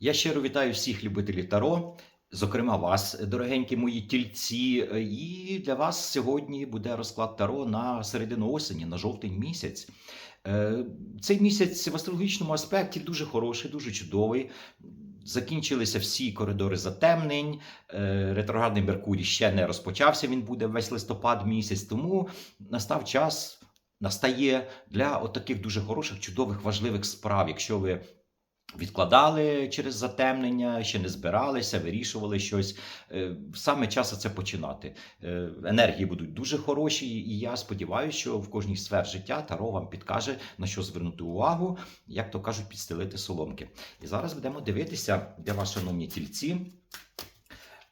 Я щиро вітаю всіх любителів Таро, зокрема вас, дорогенькі мої тільці. І для вас сьогодні буде розклад Таро на середину осені, на жовтень місяць. Е, Цей місяць в астрологічному аспекті дуже хороший, дуже чудовий. Закінчилися всі коридори затемнень. е, Ретроградний Меркурій ще не розпочався. Він буде весь листопад місяць. Тому настав час, настає для от таких дуже хороших, чудових, важливих справ. Якщо ви відкладали через затемнення, ще не збиралися, вирішували щось. Е, Саме час це починати. Е, Енергії будуть дуже хороші, і я сподіваюся, що в кожній сфер життя Таро вам підкаже, на що звернути увагу, як то кажуть, підстелити соломки. І зараз будемо дивитися для вас, шановні тільці.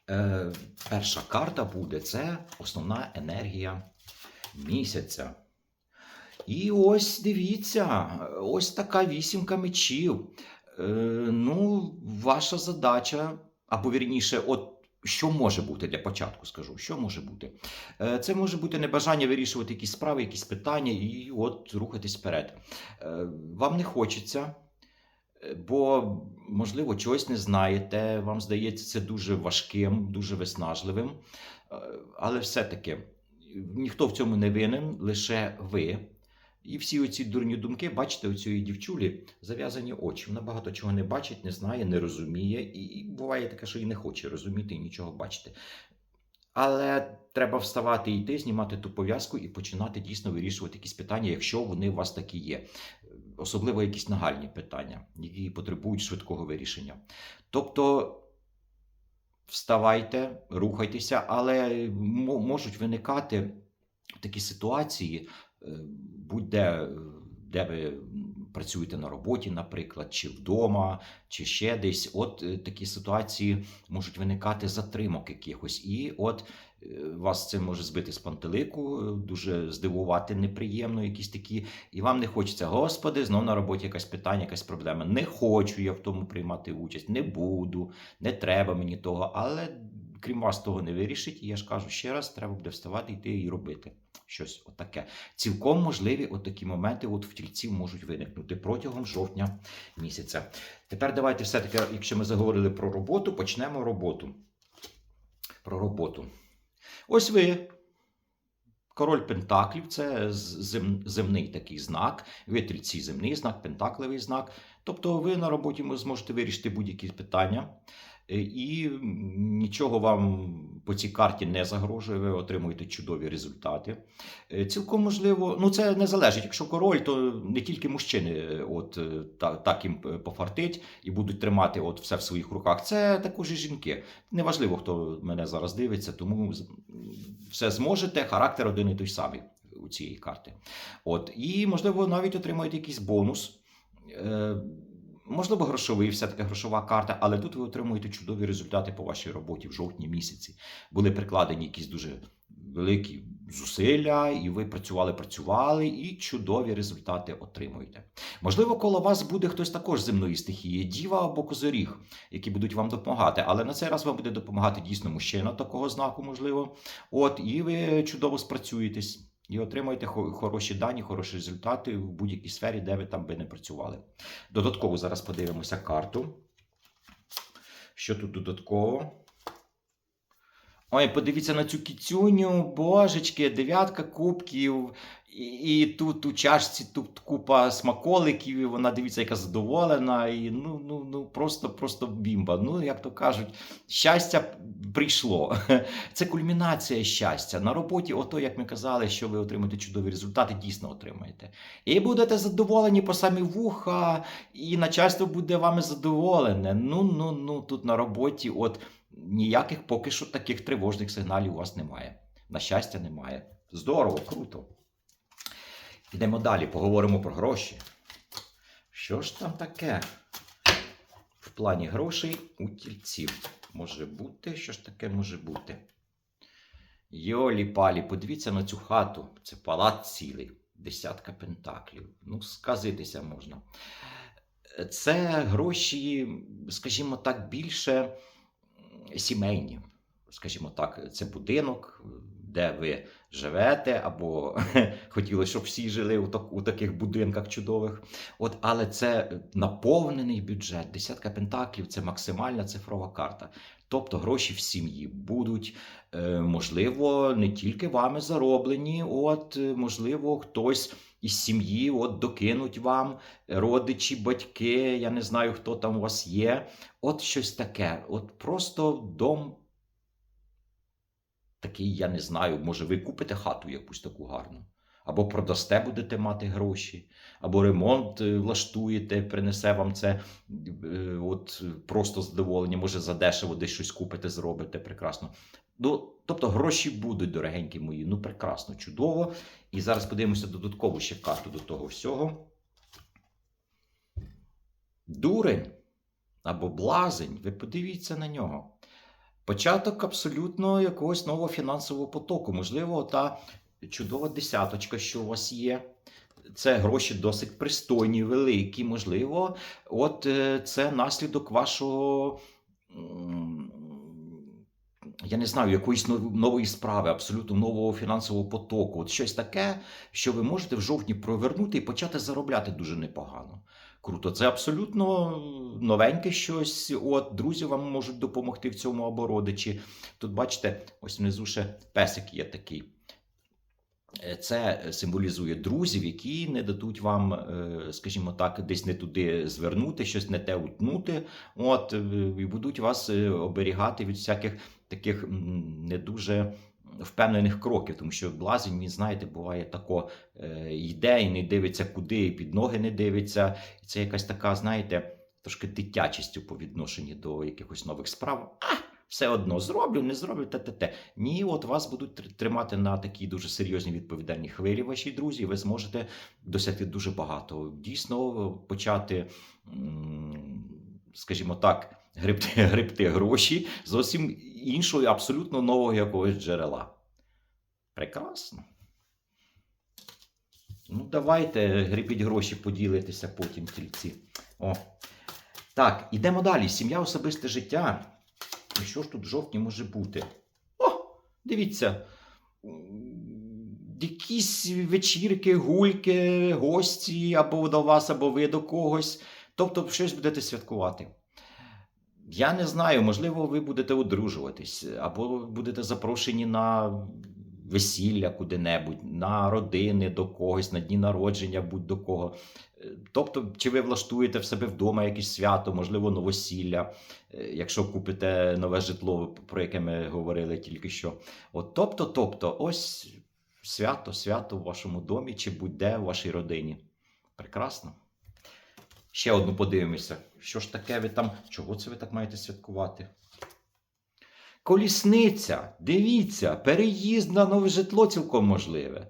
Е, Перша карта буде це основна енергія місяця. І ось дивіться, ось така вісімка мечів. Е, ну, ваша задача, або вірніше, от що може бути для початку, скажу, що може бути? Е, це може бути небажання вирішувати якісь справи, якісь питання і от рухатись вперед. Е, вам не хочеться. Бо, можливо, чогось не знаєте, вам здається це дуже важким, дуже виснажливим. Але все-таки ніхто в цьому не винен, лише ви. І всі оці дурні думки, бачите, у цієї дівчулі зав'язані очі. Вона багато чого не бачить, не знає, не розуміє, і буває таке, що і не хоче розуміти і нічого бачити. Але треба вставати йти, знімати ту пов'язку і починати дійсно вирішувати якісь питання, якщо вони у вас такі є. Особливо якісь нагальні питання, які потребують швидкого вирішення. Тобто вставайте, рухайтеся, але можуть виникати такі ситуації, будь-де, де ви працюєте на роботі, наприклад, чи вдома, чи ще десь. От е, такі ситуації можуть виникати затримок якихось. І от е, вас це може збити з пантелику, е, дуже здивувати неприємно, якісь такі. І вам не хочеться, господи, знов на роботі якась питання, якась проблема. Не хочу я в тому приймати участь, не буду, не треба мені того. Але крім вас того не вирішить. І я ж кажу ще раз, треба буде вставати, йти і робити щось отаке. Цілком можливі от такі моменти от в тільців можуть виникнути протягом жовтня місяця. Тепер давайте все-таки, якщо ми заговорили про роботу, почнемо роботу. Про роботу. Ось ви. Король Пентаклів це зем- земний такий знак. Витльці земний знак, пентакливий знак. Тобто ви на роботі зможете вирішити будь-які питання. Е, І нічого вам по цій карті не загрожує, ви отримуєте чудові результати. Е, Цілком можливо, ну це не залежить. Якщо король, то не тільки мужчини е, от, та, так їм пофартить і будуть тримати от все в своїх руках. Це також і жінки. Неважливо, хто мене зараз дивиться, тому все зможете. Характер один і той самий у цієї карти. От, і можливо навіть отримаєте якийсь бонус. Можливо, грошовий, все-таки грошова карта, але тут ви отримуєте чудові результати по вашій роботі в жовтні місяці. Були прикладені якісь дуже великі зусилля, і ви працювали, працювали, і чудові результати отримуєте. Можливо, коло вас буде хтось також з земної стихії, діва або козоріг, які будуть вам допомагати. Але на цей раз вам буде допомагати дійсно мужчина такого знаку, можливо. От, і ви чудово спрацюєтесь. І отримаєте хороші дані, хороші результати в будь-якій сфері, де ви там би не працювали. Додатково зараз подивимося карту. Що тут додатково? Ой, подивіться на цю кіцюню, божечки, дев'ятка кубків. І, і тут у чашці тут купа смаколиків, і вона дивіться, яка задоволена. І ну, ну, ну просто, просто бімба. Ну, як то кажуть, щастя прийшло. Це кульмінація щастя. На роботі, ото, як ми казали, що ви отримаєте чудові результати, дійсно отримаєте. І будете задоволені по самі вуха, і начальство буде вами задоволене. Ну, ну, ну, тут на роботі, от ніяких поки що таких тривожних сигналів у вас немає. На щастя, немає. Здорово, круто. Йдемо далі, поговоримо про гроші. Що ж там таке? В плані грошей у тільців може бути? Що ж таке може бути? Йолі палі, подивіться на цю хату. Це палац цілий, десятка пентаклів. Ну, сказитися можна. Це гроші, скажімо так, більше сімейні. Скажімо так, це будинок, де ви живете, або хотіли, щоб всі жили у, так, у таких будинках чудових. От, але це наповнений бюджет. Десятка пентаклів це максимальна цифрова карта. Тобто гроші в сім'ї будуть, е, можливо, не тільки вами зароблені, от, е, можливо, хтось із сім'ї от, докинуть вам родичі, батьки, я не знаю, хто там у вас є. От щось таке. От просто дом такий, я не знаю, може, ви купите хату якусь таку гарну. Або продасте, будете мати гроші, або ремонт е, влаштуєте, принесе вам це е, от просто задоволення, може задешево десь щось купите, зробите прекрасно. Ну, тобто гроші будуть, дорогенькі мої. Ну, прекрасно, чудово. І зараз подивимося додаткову ще карту до того всього. Дурень або блазень, ви подивіться на нього. Початок абсолютно якогось нового фінансового потоку. Можливо, та чудова десяточка, що у вас є. Це гроші досить пристойні, великі. Можливо, от е, це наслідок вашого. Я не знаю, якоїсь нової справи, абсолютно нового фінансового потоку. От щось таке, що ви можете в жовтні провернути і почати заробляти дуже непогано. Круто, це абсолютно новеньке щось. От друзі вам можуть допомогти в цьому або родичі. Тут бачите, ось внизу ще песик є такий. Е, Це символізує друзів, які не дадуть вам, е, скажімо так, десь не туди звернути, щось не те утнути. От е, і будуть вас оберігати від всяких таких не дуже впевнених кроків, тому що блазень, він, знаєте, буває тако е, йде і не дивиться куди, і під ноги не дивиться. І це якась така, знаєте, трошки дитячістю по відношенню до якихось нових справ. А, все одно зроблю, не зроблю, те-те-те. Ні, от вас будуть тримати на такій дуже серйозній відповідальній хвилі, ваші друзі, і ви зможете досягти дуже багато. Дійсно, почати, скажімо так, гребти, гребти гроші зовсім іншого, абсолютно нового якогось джерела. Прекрасно. Ну, давайте гребіть гроші, поділитися потім тільці. О. Так, ідемо далі. Сім'я, особисте життя. І що ж тут в жовтні може бути? О, дивіться. Якісь вечірки, гульки, гості або до вас, або ви до когось. Тобто, щось будете святкувати. Я не знаю, можливо, ви будете одружуватись, або будете запрошені на весілля куди-небудь, на родини до когось, на дні народження будь-до кого. Е, Тобто, чи ви влаштуєте в себе вдома якесь свято, можливо, новосілля, е, якщо купите нове житло, про яке ми говорили тільки що. От, тобто, тобто, ось свято, свято в вашому домі чи будь-де в вашій родині. Прекрасно. Ще одну подивимося. Що ж таке ви там? Чого це ви так маєте святкувати? Колісниця, дивіться, переїзд на нове житло цілком можливе.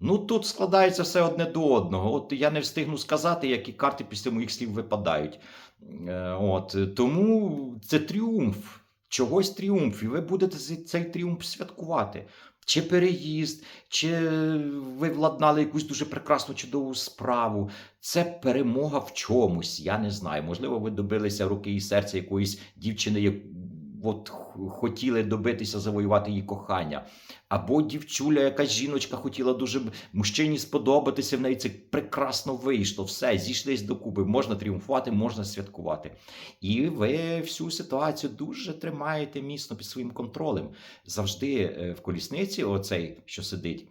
Ну тут складається все одне до одного. От я не встигну сказати, які карти після моїх слів випадають. Е, От тому це тріумф, чогось тріумф, і ви будете цей- цей тріумф святкувати. Чи переїзд, чи ви владнали якусь дуже прекрасну чудову справу. Це перемога в чомусь. Я не знаю. Можливо, ви добилися руки і серця якоїсь дівчини, от хотіли добитися завоювати її кохання. Або дівчуля, якась жіночка хотіла дуже мужчині сподобатися, в неї це прекрасно вийшло. Все, зійшлись докупи. Можна тріумфувати, можна святкувати. І ви всю ситуацію дуже тримаєте міцно під своїм контролем. Завжди е, в колісниці, оцей, що сидить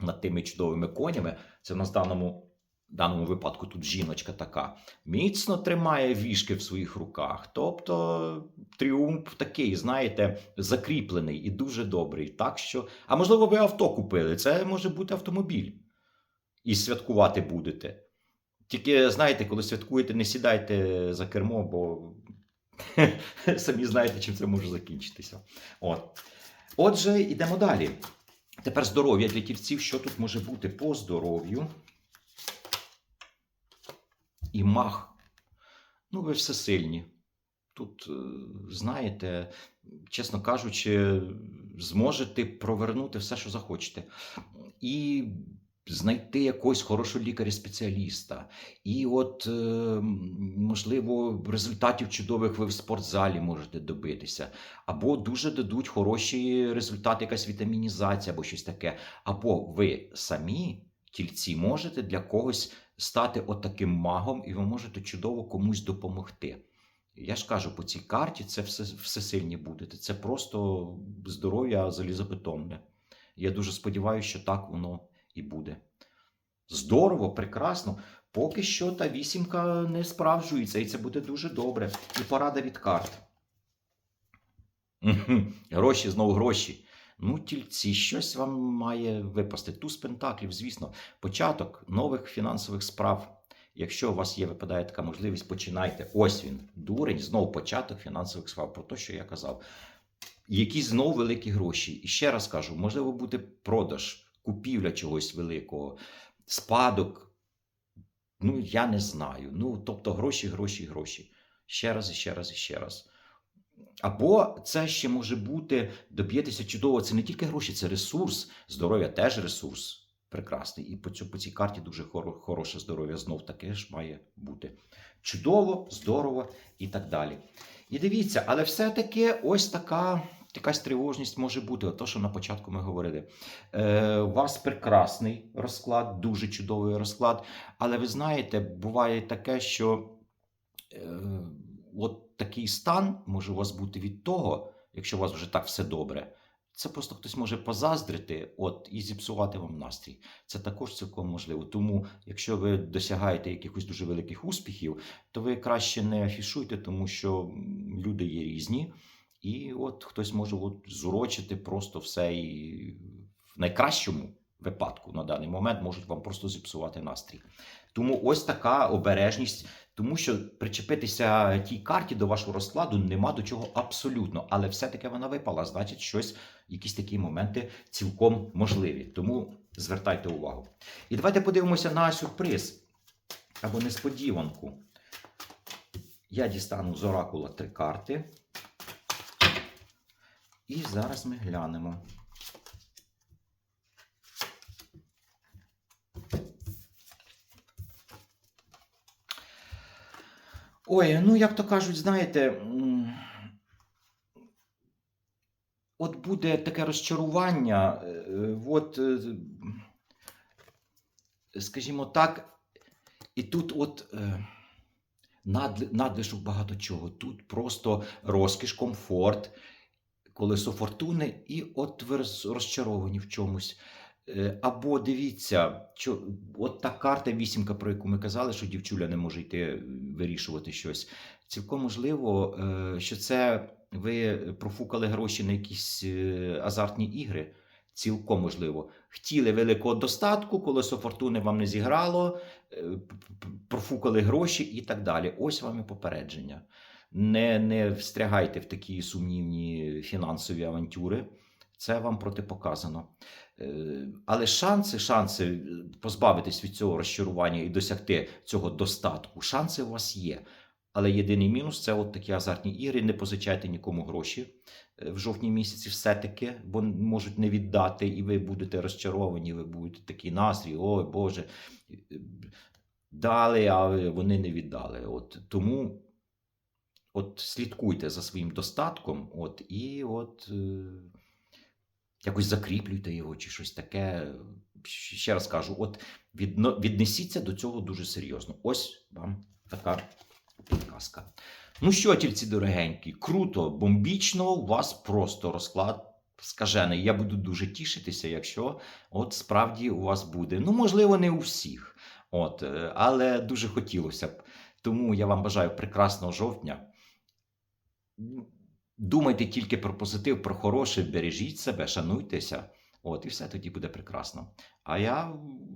над тими чудовими конями, це в нас даному. В даному випадку тут жіночка така міцно тримає вішки в своїх руках. Тобто тріумф такий, знаєте, закріплений і дуже добрий. Так що, а можливо, ви авто купили. Це може бути автомобіль. І святкувати будете. Тільки знаєте, коли святкуєте, не сідайте за кермо, бо самі знаєте, чим це може закінчитися. От. Отже, йдемо далі. Тепер здоров'я для тільців. Що тут може бути по здоров'ю? І мах. Ну, ви всесильні. Тут, е, знаєте, чесно кажучи, зможете провернути все, що захочете. І знайти якогось хорошого лікаря-спеціаліста. І от, е, можливо, результатів чудових ви в спортзалі можете добитися. Або дуже дадуть хороші результати, якась вітамінізація або щось таке. Або ви самі, тільці, можете для когось стати отаким магом, і ви можете чудово комусь допомогти. Я ж кажу, по цій карті це все, всесильні будете. Це просто здоров'я залізобетонне. Я дуже сподіваюся, що так воно і буде. Здорово, прекрасно. Поки що та вісімка не справджується, і це буде дуже добре. І порада від карт. Гроші, знову гроші. Ну, тільці, щось вам має випасти. Туз пентаклів, звісно, початок нових фінансових справ. Якщо у вас є, випадає така можливість, починайте. Ось він, дурень, знову початок фінансових справ, про те, що я казав. Якісь знову великі гроші. І ще раз кажу, можливо, буде продаж, купівля чогось великого, спадок. Ну, я не знаю. Ну, тобто гроші, гроші, гроші. Ще раз, і ще раз, і ще раз. Або це ще може бути доб'єтеся чудово. Це не тільки гроші, це ресурс. Здоров'я теж ресурс. Прекрасний. І по, цю, по цій карті дуже хоро, хороше здоров'я знов таке ж має бути. Чудово, здорово і так далі. І дивіться, але все-таки ось така якась тривожність може бути. Ото, що на початку ми говорили. Е, у вас прекрасний розклад, дуже чудовий розклад. Але ви знаєте, буває таке, що е, от такий стан може у вас бути від того, якщо у вас вже так все добре. Це просто хтось може позаздрити от, і зіпсувати вам настрій. Це також цілком можливо. Тому, якщо ви досягаєте якихось дуже великих успіхів, то ви краще не афішуйте, тому що люди є різні, і от хтось може от зурочити просто все і в найкращому випадку на даний момент можуть вам просто зіпсувати настрій. Тому ось така обережність, тому що причепитися тій карті до вашого розкладу нема до чого абсолютно, але все-таки вона випала. Значить, щось, якісь такі моменти цілком можливі. Тому звертайте увагу. І давайте подивимося на сюрприз або несподіванку. Я дістану з оракула три карти. І зараз ми глянемо. Ой, ну як то кажуть, знаєте, от буде таке розчарування, е, е, от, е, скажімо так, і тут от надлишок багато чого. Тут просто розкіш, комфорт, колесо фортуни, і от ви розчаровані в чомусь. Е, Або дивіться, що от та карта вісімка, про яку ми казали, що дівчуля не може йти е, вирішувати щось. Цілком можливо, е, що це ви профукали гроші на якісь азартні ігри. Цілком можливо. Хотіли великого достатку, колесо фортуни вам не зіграло, профукали гроші і так далі. Ось вам і попередження. Не, не встрягайте в такі сумнівні фінансові авантюри. Це вам протипоказано. Е, Але шанси, шанси е, позбавитись від цього розчарування і досягти цього достатку, шанси у вас є. Але єдиний мінус це от такі азартні ігри. Не позичайте нікому гроші е, в жовтні місяці, все-таки, бо можуть не віддати, і ви будете розчаровані, ви будете такий настрій, ой Боже. Дали, а вони не віддали. От тому от слідкуйте за своїм достатком, от, і от. Якось закріплюйте його чи щось таке. Ще раз кажу, от віднесіться до цього дуже серйозно. Ось вам така підказка. Ну що, тільці дорогенькі, круто, бомбічно, у вас просто розклад скажений. Я буду дуже тішитися, якщо от справді у вас буде. Ну, можливо, не у всіх, от, е, але дуже хотілося б. Тому я вам бажаю прекрасного жовтня. Думайте тільки про позитив, про хороше, бережіть себе, шануйтеся. От, і все тоді буде прекрасно. А я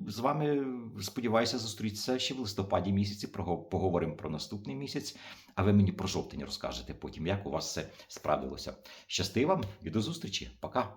з вами сподіваюся зустрітися ще в листопаді місяці. Поговоримо про наступний місяць, а ви мені про жовтень розкажете потім, як у вас все справилося. Щасти вам і до зустрічі. Пока.